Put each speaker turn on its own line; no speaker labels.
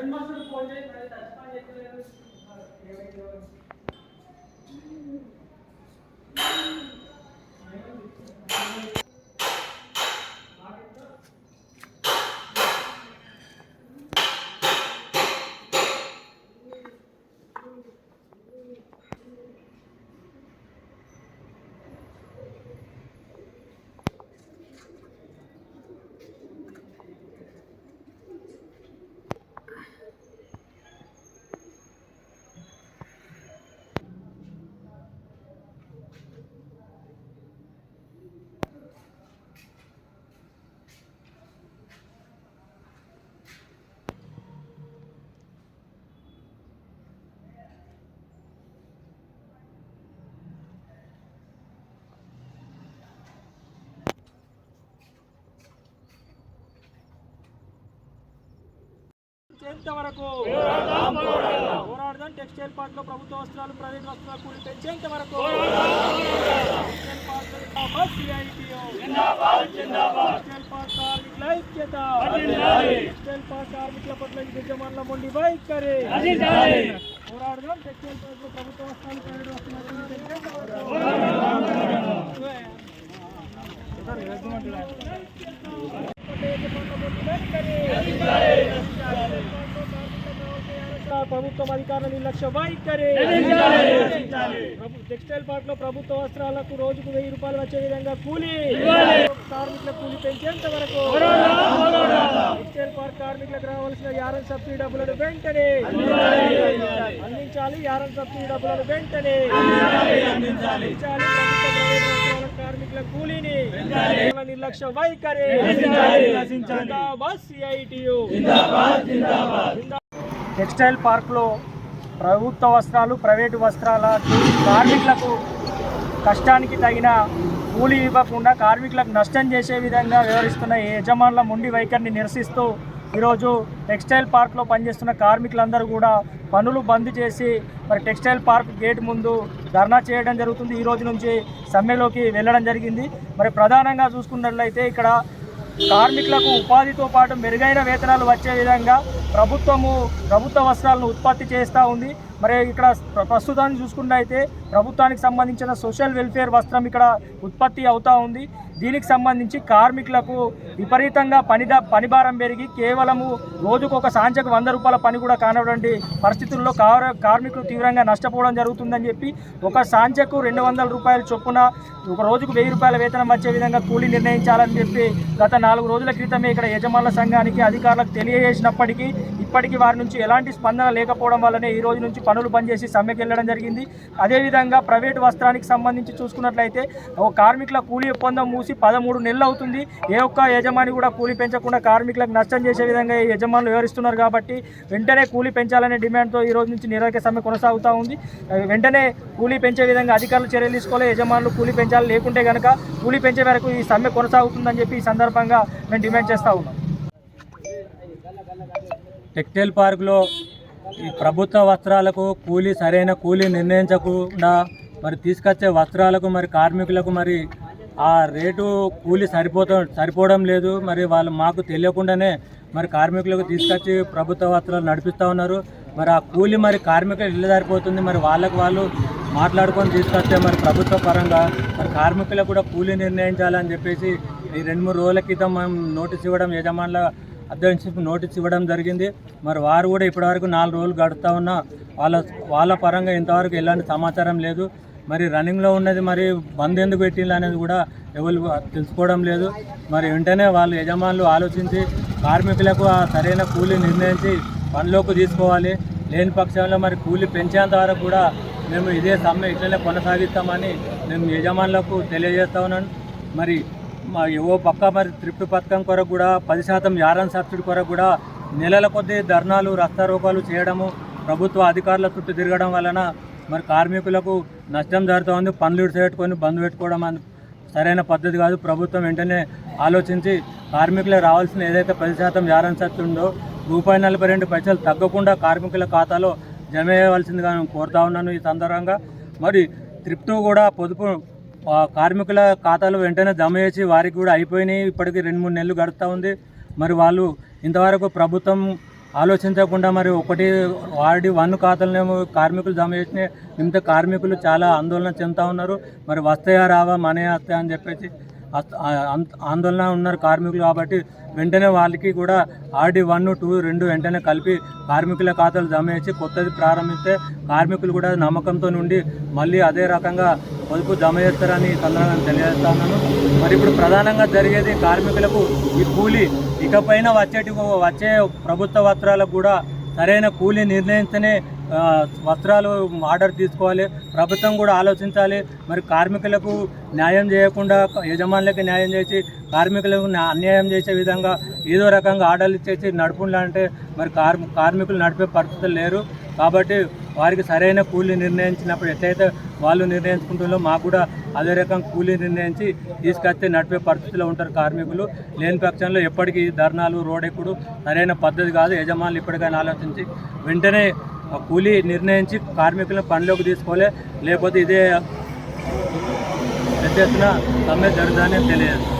ಹೆಣ್ಮಕ್ಳು ಪೂಜೆ ಮಾಡಿ ದರ್ಶನ ఎంతవరకు పోరాడదాం టెక్స్టైల్ పార్క్లో ప్రభుత్వ వస్త్రాలు ప్రైవేట్ వస్త్రాలు కూలి పెంచేంత వరకు టెక్స్టైల్ పార్క్లో జిందాబాద్ CITO. టెక్స్టైల్ పార్క్ కార్మికుల ఐక్యత టెక్స్టైల్ పార్క్ కార్మికుల పట్ల యజమానుల మొండి వైఖరి పోరాడదాం టెక్స్టైల్ పార్క్లో ప్రభుత్వ వస్త్రాలు ప్రైవేట్ వస్త్రాలు కూలి పెంచేంత వరకు ప్రభుత్వం అధికారుల నిర్లక్ష్య వైఖరి. టెక్స్టైల్ పార్క్లో ప్రభుత్వ వస్త్రాలకు రోజుకు వెయ్యి రూపాయలు వచ్చే విధంగా కూలీ. కార్మికుల కూలీ పెంచేంత వరకు. టెక్స్టైల్ పార్క్ కార్మికులకు రావాల్సిన యారన్ సబ్సిడీ డబ్బులను వెంటనే అందించాలి. యారన్ సబ్సిడీ డబ్బులను వెంటనే అందించాలి. కార్మికుల కూలీని నిర్లక్ష్య వైఖరి. టెక్స్టైల్ పార్క్లో ప్రభుత్వ వస్త్రాలు ప్రైవేటు వస్త్రాల కార్మికులకు కష్టానికి తగిన కూలి ఇవ్వకుండా కార్మికులకు నష్టం చేసే విధంగా వ్యవహరిస్తున్న ఈ యజమానుల ముండి వైఖరిని నిరసిస్తూ ఈరోజు టెక్స్టైల్ పార్క్లో పనిచేస్తున్న కార్మికులందరూ కూడా పనులు బంద్ చేసి మరి టెక్స్టైల్ పార్క్ గేట్ ముందు ధర్నా చేయడం జరుగుతుంది. ఈ రోజు నుంచి సమ్మెలోకి వెళ్ళడం జరిగింది. మరి ప్రధానంగా చూసుకున్నట్లయితే ఇక్కడ కార్మికులకు ఉపాధితో పాటు మెరుగైన వేతనాలు వచ్చే విధంగా ప్రభుత్వము ప్రభుత్వ వస్త్రాలను ఉత్పత్తి చేస్తూ ఉంది. మరి ఇక్కడ ప్ర- ప్రస్తుతాన్ని చూసుకున్నట్టయితే ప్రభుత్వానికి సంబంధించిన సోషల్ వెల్ఫేర్ వస్త్రం ఇక్కడ ఉత్పత్తి అవుతూ ఉంది. దీనికి సంబంధించి కార్మికులకు విపరీతంగా పని పనిభారం పెరిగి కేవలము రోజుకు ఒక సాంచకు వంద రూపాయల పని కూడా కానటువంటి పరిస్థితుల్లో కార్ కార్మికులు తీవ్రంగా నష్టపోవడం జరుగుతుందని చెప్పి ఒక సాంచకు రెండు వందల రూపాయల చొప్పున ఒక రోజుకు వెయ్యి రూపాయల వేతనం వచ్చే విధంగా కూలీ నిర్ణయించాలని చెప్పి గత నాలుగు రోజుల క్రితమే ఇక్కడ యజమానుల సంఘానికి అధికారులకు తెలియజేసినప్పటికీ ఇప్పటికీ వారి నుంచి ఎలాంటి స్పందన లేకపోవడం వల్లనే ఈ రోజు నుంచి పనులు బంద్ చేసి సమ్మెకి వెళ్ళడం జరిగింది. అదేవిధంగా ప్రైవేట్ వస్త్రానికి సంబంధించి చూసుకున్నట్లయితే ఒక కార్మికుల కూలీ ఒప్పందం మూసి పదమూడు నెలలు అవుతుంది. ఏ ఒక్క యజమాని కూడా కూలీ పెంచకుండా కార్మికులకు నష్టం చేసే విధంగా ఈ యజమానులు వివరిస్తున్నారు కాబట్టి వెంటనే కూలీ పెంచాలనే డిమాండ్తో ఈ రోజు నుంచి నిరాక సమ్మె కొనసాగుతూ ఉంది. వెంటనే కూలీ పెంచే విధంగా అధికారులు చర్యలు తీసుకోవాలి. యజమానులు కూలీ పెంచాలి. లేకుంటే కనుక కూలీ పెంచే వరకు ఈ సమ్మె కొనసాగుతుందని చెప్పి ఈ సందర్భంగా మేము డిమాండ్ చేస్తూ ఉన్నాం.
టెక్స్టైల్ పార్కులో ఈ ప్రభుత్వ వస్త్రాలకు కూలీ సరైన కూలీ నిర్ణయించకుండా మరి తీసుకొచ్చే వస్త్రాలకు మరి కార్మికులకు మరి ఆ రేటు కూలీ సరిపోత సరిపోవడం లేదు. మరి వాళ్ళు మాకు తెలియకుండానే మరి కార్మికులకు తీసుకొచ్చి ప్రభుత్వ వస్త్రాలు నడిపిస్తూ ఉన్నారు. మరి ఆ కూలీ మరి కార్మికులు ఇల్లు సరిపోతుంది మరి వాళ్ళకు వాళ్ళు మాట్లాడుకొని తీసుకొస్తే మరి ప్రభుత్వ పరంగా మరి కార్మికులకు కూడా కూలీ నిర్ణయించాలని చెప్పేసి ఈ రెండు మూడు రోజుల క్రితం మనం నోటీస్ ఇవ్వడం యజమానుల అధ్యక్షులకు నోటీస్ ఇవ్వడం జరిగింది. మరి వారు కూడా ఇప్పటివరకు నాలుగు రోజులు గడుపుతా ఉన్నా వాళ్ళ వాళ్ళ పరంగా ఇంతవరకు ఎలాంటి సమాచారం లేదు. మరి రన్నింగ్లో ఉన్నది మరి బంద్ ఎందుకు పెట్టింది అనేది కూడా ఎవరు తెలుసుకోవడం లేదు. మరి వెంటనే వాళ్ళు యజమానులు ఆలోచించి కార్మికులకు ఆ సరైన కూలీ నిర్ణయించి పనిలోకి తీసుకోవాలి. లేని పక్షంలో మరి కూలీ పెంచేంత వరకు కూడా మేము ఇదే సమ్మె ఇట్లనే కొనసాగిస్తామని మేము యజమానులకు తెలియజేస్తా ఉన్నాను మరి మా యువ పక్క మరి త్రిప్టు పథకం కొరకు కూడా పది శాతం యారన్ సబ్సిడీ కొరకు కూడా నెలల కొద్దీ ధర్నాలు రస్తారోకాలు చేయడము ప్రభుత్వ అధికారుల చుట్టూ తిరగడం వలన మరి కార్మికులకు నష్టం జరుగుతుంది. పనులు పెట్టుకొని బంద్ పెట్టుకోవడం సరైన పద్ధతి కాదు. ప్రభుత్వం వెంటనే ఆలోచించి కార్మికులకు రావాల్సిన ఏదైతే పది శాతం యారన్ సబ్సిడీ ఉందో రూపాయి నలభై రెండు పైసలు తగ్గకుండా కార్మికుల ఖాతాలో జమ చేయవలసిందిగా నేను కోరుతా ఉన్నాను ఈ సందర్భంగా. మరి త్రిప్టు కూడా పొదుపు కార్మికుల ఖాతాలు వెంటనే జమ చేసి వారికి కూడా అయిపోయినాయి. ఇప్పటికీ రెండు మూడు నెలలు గడుస్తూ ఉంది. మరి వాళ్ళు ఇంతవరకు ప్రభుత్వం ఆలోచించకుండా మరి ఒకటి వాడి వన్ ఖాతాలనేమో కార్మికులు జమ చేసిన నిమిత్త కార్మికులు చాలా ఆందోళన చెందుతూ ఉన్నారు. మరి వస్తాయా రావా మనే వస్తాయా అని చెప్పేసి ఆందోళన ఉన్నారు కార్మికులు కాబట్టి వెంటనే వాళ్ళకి కూడా ఆర్డీ వన్ టూ రెండు వెంటనే కలిపి కార్మికుల ఖాతాలు జమ చేసి కొత్తది ప్రారంభిస్తే కార్మికులు కూడా నమ్మకంతో నుండి మళ్ళీ అదే రకంగా పొదుపు జమ చేస్తారని సందర్భంగా తెలియజేస్తున్నాను మరి ఇప్పుడు ప్రధానంగా జరిగేది కార్మికులకు ఈ కూలీ ఇకపైన వచ్చేటి వచ్చే ప్రభుత్వ వస్త్రాలకు కూడా సరైన కూలీ నిర్ణయించనే వస్త్రాలు ఆర్డర్ తీసుకోవాలి. ప్రభుత్వం కూడా ఆలోచించాలి. మరి కార్మికులకు న్యాయం చేయకుండా యజమానులకు న్యాయం చేసి కార్మికులకు అన్యాయం చేసే విధంగా ఏదో రకంగా ఆర్డర్లు ఇచ్చేసి నడుపుండా అంటే మరి కార్మి కార్మికులు నడిపే పరిస్థితులు లేరు. కాబట్టి వారికి సరైన కూలీ నిర్ణయించినప్పుడు ఎట్లయితే వాళ్ళు నిర్ణయించుకుంటున్నారో మాకు కూడా అదే రకం కూలీ నిర్ణయించి తీసుకొస్తే నడిపే పరిస్థితిలో ఉంటారు కార్మికులు. లేని పక్షంలో ఎప్పటికీ ధర్నాలు రోడెక్కుడు సరైన పద్ధతి కాదు. యజమానులు ఇప్పటికైనా ఆలోచించి వెంటనే కూలీ నిర్ణయించి కార్మికులను పనిలోకి తీసుకోవాలి. లేకపోతే ఇదే పెద్ద ఎత్తున సమ్మె జరుగుతుందని తెలియదు.